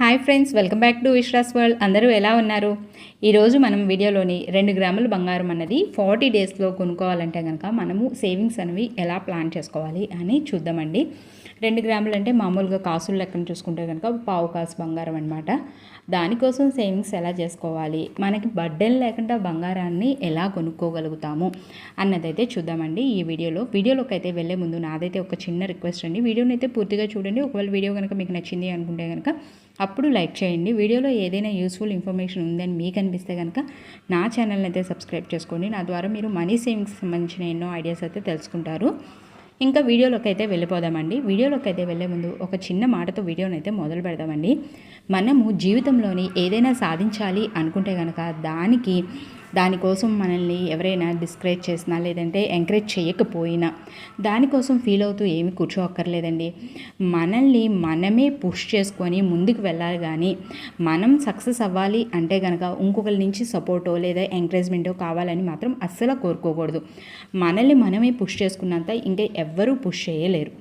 Hi friends welcome back to Vishras world. అందరూ ఎలా ఉన్నారు? ఈరోజు మనం వీడియోలోని రెండు గ్రాముల బంగారం అన్నది ఫార్టీ డేస్లో కొనుక్కోవాలంటే కనుక మనము సేవింగ్స్ అనేవి ఎలా ప్లాన్ చేసుకోవాలి అని చూద్దామండి. రెండు గ్రాములు అంటే మామూలుగా కాసులు లెక్కను చూసుకుంటే కనుక పావు కాసు బంగారం అనమాట దానికోసం సేవింగ్స్ ఎలా చేసుకోవాలి? మనకి బడ్డెన్ లేకుండా బంగారాన్ని ఎలా కొనుక్కోగలుగుతాము అన్నదైతే చూద్దామండి ఈ వీడియోలో. వీడియోలోకి అయితే వెళ్ళే ముందు నాదైతే ఒక చిన్న రిక్వెస్ట్ అండి. వీడియోని అయితే పూర్తిగా చూడండి. ఒకవేళ వీడియో కనుక మీకు నచ్చింది అనుకుంటే కనుక అప్పుడు లైక్ చేయండి. వీడియోలో ఏదైనా యూస్ఫుల్ ఇన్ఫర్మేషన్ ఉందని మీకు అనిపిస్తే కనుక నా ఛానల్ని అయితే సబ్స్క్రైబ్ చేసుకోండి. నా ద్వారా మీరు మనీ సేవింగ్స్ సంబంధించిన ఎన్నో ఐడియాస్ అయితే తెలుసుకుంటారు. ఇంకా వీడియోలోకి అయితే వెళ్ళిపోదామండి. వీడియోలోకి అయితే వెళ్ళే ముందు ఒక చిన్న మాటతో వీడియోని అయితే మొదలు పెడదామండి. మనము జీవితంలోని ఏదైనా సాధించాలి అనుకుంటే కనుక దానికి దానికోసం మనల్ని ఎవరైనా డిస్కరేజ్ చేసినా లేదంటే ఎంకరేజ్ చేయకపోయినా దానికోసం ఫీల్ అవుతూ ఏమి కూర్చోక్కర్లేదండి. మనల్ని మనమే పుష్ చేసుకొని ముందుకు వెళ్ళాలి కానీ మనం సక్సెస్ అవ్వాలి అంటే కనుక ఇంకొకరి నుంచి సపోర్టో లేదా ఎంకరేజ్మెంటో కావాలని మాత్రం అస్సలు కోరుకోకూడదు. మనల్ని మనమే పుష్ చేసుకున్నంత ఇంకా ఎవ్వరూ పుష్ చేయలేరు.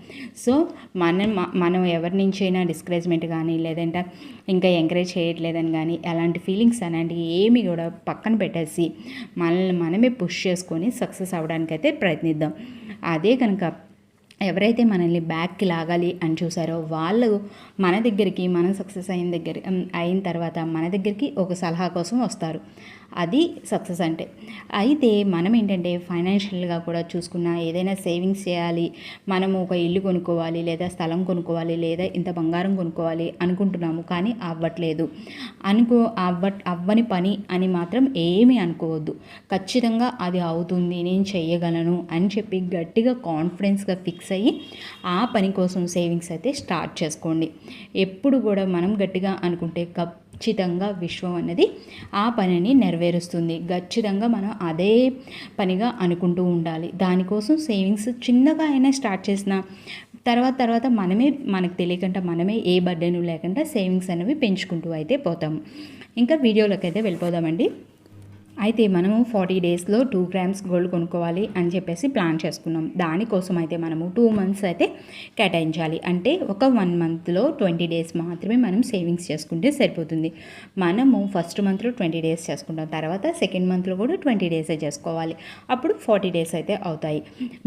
సో మనం మనం ఎవరి నుంచైనా డిస్కరేజ్మెంట్ కానీ లేదంటే ఇంకా ఎంకరేజ్ చేయట్లేదని కానీ అలాంటి ఫీలింగ్స్ అలాంటివి ఏమి కూడా పక్కన పెట్టేసి మనల్ని మనమే పుష్ చేసుకొని సక్సెస్ అవ్వడానికైతే ప్రయత్నిద్దాం. అదే కనుక ఎవరైతే మనల్ని బ్యాక్కి లాగాలి అని చూసారో వాళ్ళు మన దగ్గరికి మనం సక్సెస్ అయిన దగ్గర అయిన తర్వాత మన దగ్గరికి ఒక సలహా కోసం వస్తారు. అది సక్సెస్ అంటే. అయితే మనం ఏంటంటే ఫైనాన్షియల్గా కూడా చూసుకున్న ఏదైనా సేవింగ్స్ చేయాలి మనము ఒక ఇల్లు కొనుక్కోవాలి లేదా స్థలం కొనుక్కోవాలి లేదా ఇంత బంగారం కొనుక్కోవాలి అనుకుంటున్నాము కానీ అవ్వట్లేదు. అనుకో అవ్వ అవ్వని పని అని మాత్రం ఏమీ అనుకోవద్దు. ఖచ్చితంగా అది అవుతుంది నేను చేయగలను అని చెప్పి గట్టిగా కాన్ఫిడెన్స్గా ఫిక్స్ అయ్యి ఆ పని కోసం సేవింగ్స్ అయితే స్టార్ట్ చేసుకోండి. ఎప్పుడు కూడా మనం గట్టిగా అనుకుంటే కప్ ఖచ్చితంగా విశ్వం అనేది ఆ పనిని నెరవేరుస్తుంది. ఖచ్చితంగా మనం అదే పనిగా అనుకుంటూ ఉండాలి. దానికోసం సేవింగ్స్ చిన్నగా అయినా స్టార్ట్ చేసిన తర్వాత తర్వాత మనమే మనకు తెలియకుండా మనమే ఏ బర్డెను లేకుండా సేవింగ్స్ అనేవి పెంచుకుంటూ అయితే పోతాము ఇంకా వీడియోలోకి అయితే వెళ్ళిపోదామండి. అయితే మనము ఫార్టీ డేస్లో టూ గ్రామ్స్ గోల్డ్ కొనుక్కోవాలి అని చెప్పేసి ప్లాన్ చేసుకున్నాం. దానికోసం అయితే మనము టూ మంత్స్ అయితే కేటాయించాలి. అంటే ఒక వన్ మంత్లో ట్వంటీ డేస్ మాత్రమే మనం సేవింగ్స్ చేసుకుంటే సరిపోతుంది. మనము ఫస్ట్ మంత్లో ట్వంటీ డేస్ చేసుకుంటాం. తర్వాత సెకండ్ మంత్లో కూడా ట్వంటీ డేసే చేసుకోవాలి. అప్పుడు ఫార్టీ డేస్ అయితే అవుతాయి.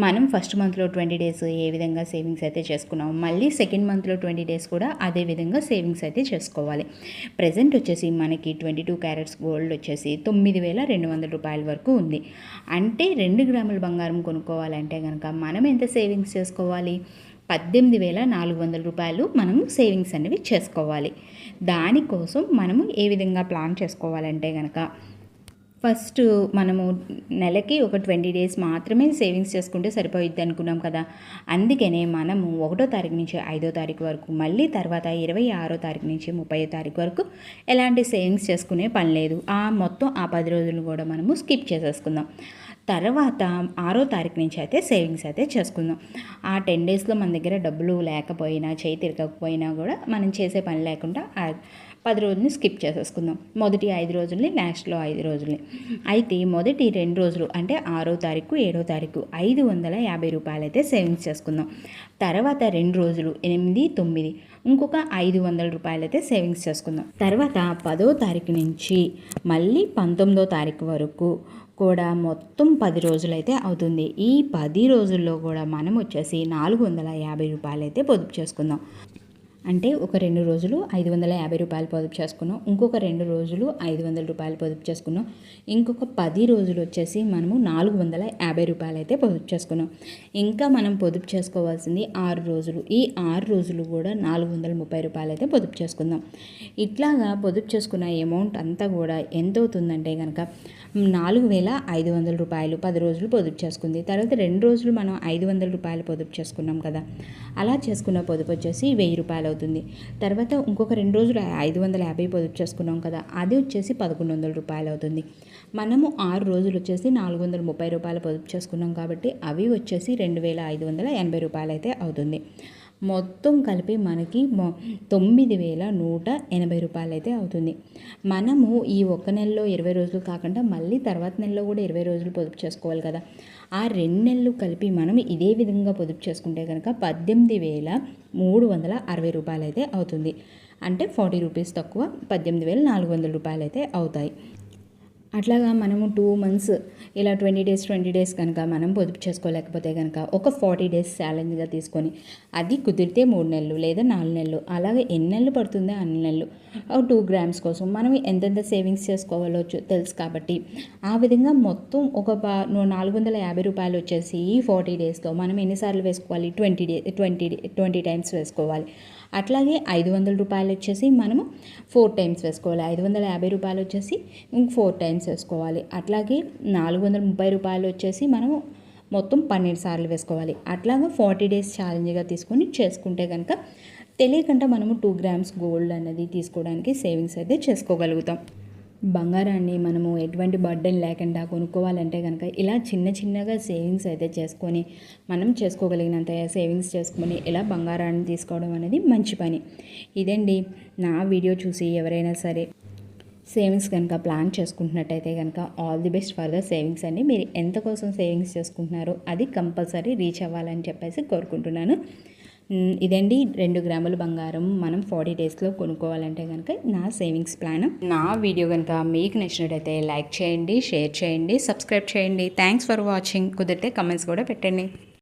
మనం ఫస్ట్ మంత్లో ట్వంటీ డేస్ ఏ విధంగా సేవింగ్స్ అయితే చేసుకున్నాము మళ్ళీ సెకండ్ మంత్లో ట్వంటీ డేస్ కూడా అదే విధంగా సేవింగ్స్ అయితే చేసుకోవాలి. ప్రజెంట్ వచ్చేసి మనకి ట్వంటీ టూ క్యారెట్స్ గోల్డ్ వచ్చేసి తొమ్మిది వేల రెండు వందల రూపాయల వరకు ఉంది. అంటే రెండు గ్రాముల బంగారం కొనుక్కోవాలంటే కనుక మనం ఎంత సేవింగ్స్ చేసుకోవాలి? పద్దెనిమిది వేల నాలుగు వందల రూపాయలు మనము సేవింగ్స్ అనేవి చేసుకోవాలి. దానికోసం మనము ఏ విధంగా ప్లాన్ చేసుకోవాలంటే కనుక ఫస్ట్ మనము నెలకి ఒక ట్వంటీ డేస్ మాత్రమే సేవింగ్స్ చేసుకుంటే సరిపోయిద్ది అనుకున్నాం కదా. అందుకనే మనము ఒకటో తారీఖు నుంచి ఐదో తారీఖు వరకు మళ్ళీ తర్వాత ఇరవై ఆరో తారీఖు నుంచి ముప్పై తారీఖు వరకు ఎలాంటి సేవింగ్స్ చేసుకునే పని లేదు. ఆ మొత్తం ఆ పది రోజులు కూడా మనము స్కిప్ చేసేసుకుందాం. తర్వాత ఆరో తారీఖు నుంచి అయితే సేవింగ్స్ అయితే చేసుకుందాం. ఆ టెన్ డేస్లో మన దగ్గర డబ్బులు లేకపోయినా చేయి తిరగకపోయినా కూడా మనం చేసే పని లేకుండా పది రోజుల్ని స్కిప్ చేసేసుకుందాం. మొదటి ఐదు రోజుల్ని లాస్ట్లో ఐదు రోజుల్ని. అయితే మొదటి రెండు రోజులు అంటే ఆరో తారీఖు ఏడో తారీఖు ఐదు వందల యాభై రూపాయలు అయితే సేవింగ్స్ చేసుకుందాం. తర్వాత రెండు రోజులు ఎనిమిది తొమ్మిది ఇంకొక ఐదు వందల రూపాయలు అయితే సేవింగ్స్ చేసుకుందాం. తర్వాత పదో తారీఖు నుంచి మళ్ళీ పంతొమ్మిదో తారీఖు వరకు కూడా మొత్తం పది రోజులైతే అవుతుంది. ఈ పది రోజుల్లో కూడా మనం వచ్చేసి నాలుగు వందల యాభై రూపాయలు అయితే పొదుపు చేసుకుందాం. అంటే ఒక రెండు రోజులు ఐదు వందల యాభై రూపాయలు పొదుపు చేసుకున్నాం. ఇంకొక రెండు రోజులు ఐదు వందల రూపాయలు పొదుపు చేసుకున్నాం. ఇంకొక పది రోజులు వచ్చేసి మనము నాలుగు వందల యాభై రూపాయలు అయితే పొదుపు చేసుకున్నాం. ఇంకా మనం పొదుపు చేసుకోవాల్సింది ఆరు రోజులు. ఈ ఆరు రోజులు కూడా నాలుగు వందల ముప్పై రూపాయలు అయితే పొదుపు చేసుకుందాం. ఇట్లాగా పొదుపు చేసుకున్న అమౌంట్ అంతా కూడా ఎంత అవుతుందంటే కనుక నాలుగు వేల ఐదు వందల రూపాయలు పది రోజులు పొదుపు చేసుకుంది. తర్వాత రెండు రోజులు మనం ఐదు వందల రూపాయలు పొదుపు చేసుకున్నాం కదా. అలా చేసుకున్న పొదుపు వచ్చేసి వెయ్యి రూపాయలు అవుతుంది. తర్వాత ఇంకొక రెండు రోజులు ఐదు వందల యాభై పొదుపు చేసుకున్నాం కదా అది వచ్చేసి పదకొండు వందల రూపాయలు అవుతుంది. మనము ఆరు రోజులు వచ్చేసి నాలుగు వందల ముప్పై రూపాయలు పొదుపు చేసుకున్నాం కాబట్టి అవి వచ్చేసి రెండు వేల ఐదు వందల ఎనభై రూపాయలు అయితే అవుతుంది. మొత్తం కలిపి మనకి తొమ్మిది వేల నూట ఎనభై రూపాయలు అయితే అవుతుంది. మనము ఈ ఒక్క నెలలో ఇరవై రోజులు కాకుండా మళ్ళీ తర్వాత నెలలో కూడా ఇరవై రోజులు పొదుపు చేసుకోవాలి కదా. ఆ రెండు నెలలు కలిపి మనం ఇదే విధంగా పొదుపు చేసుకుంటే కనుక పద్దెనిమిది వేల మూడు వందల అరవై రూపాయలు అయితే అవుతుంది. అంటే ఫార్టీ రూపీస్ తక్కువ పద్దెనిమిది వేల నాలుగు వందల రూపాయలు అయితే అవుతాయి. అట్లాగా మనము టూ మంత్స్ ఇలా ట్వంటీ డేస్ ట్వంటీ డేస్ కనుక మనం పొదుపు చేసుకోలేకపోతే కనుక ఒక ఫార్టీ డేస్ ఛాలెంజ్గా తీసుకొని అది కుదిరితే మూడు నెలలు లేదా నాలుగు నెలలు అలాగే ఎన్ని నెలలు పడుతుందో అన్ని నెలలు. టూ గ్రామ్స్ కోసం మనం ఎంతెంత సేవింగ్స్ చేసుకోవాలో తెలుసు కాబట్టి ఆ విధంగా మొత్తం ఒక నాలుగు వందల యాభై రూపాయలు వచ్చేసి ఈ ఫార్టీ డేస్లో మనం ఎన్నిసార్లు వేసుకోవాలి? Twenty day twenty twenty times వేసుకోవాలి. అట్లాగే ఐదు వందల రూపాయలు వచ్చేసి మనము ఫోర్ టైమ్స్ వేసుకోవాలి. ఐదు వందల యాభై రూపాయలు వచ్చేసి ఇంక ఫోర్ టైమ్స్ వేసుకోవాలి అట్లాగే నాలుగు వందల ముప్పై రూపాయలు వచ్చేసి మనము మొత్తం పన్నెండు సార్లు వేసుకోవాలి. అట్లాగా ఫార్టీ డేస్ ఛాలెంజ్గా తీసుకొని చేసుకుంటే కనుక తెలియకుండా మనము టూ గ్రామ్స్ గోల్డ్ అనేది తీసుకోవడానికి సేవింగ్స్ అయితే చేసుకోగలుగుతాం. బంగారాన్ని మనము ఎటువంటి బర్డెన్ లేకుండా కొనుక్కోవాలంటే కనుక ఇలా చిన్న చిన్నగా సేవింగ్స్ అయితే చేసుకొని మనం చేసుకోగలిగినంత సేవింగ్స్ చేసుకొని ఇలా బంగారాన్ని తీసుకోవడం అనేది మంచి పని. ఇదండి నా వీడియో చూసి ఎవరైనా సరే సేవింగ్స్ కనుక ప్లాన్ చేసుకుంటున్నట్టయితే కనుక all the best for the savings అండి. మీరు ఎంత కోసం సేవింగ్స్ చేసుకుంటున్నారో అది కంపల్సరీ రీచ్ అవ్వాలని చెప్పేసి కోరుకుంటున్నాను. ఇదండి రెండు గ్రాముల బంగారం మనం ఫార్టీ డేస్లో కొనుక్కోవాలంటే కనుక నా సేవింగ్స్ ప్లాన్. నా వీడియో కనుక మీకు నచ్చినట్టయితే లైక్ చేయండి షేర్ చేయండి సబ్స్క్రైబ్ చేయండి. Thanks for watching. కుదిరితే కమెంట్స్ కూడా పెట్టండి.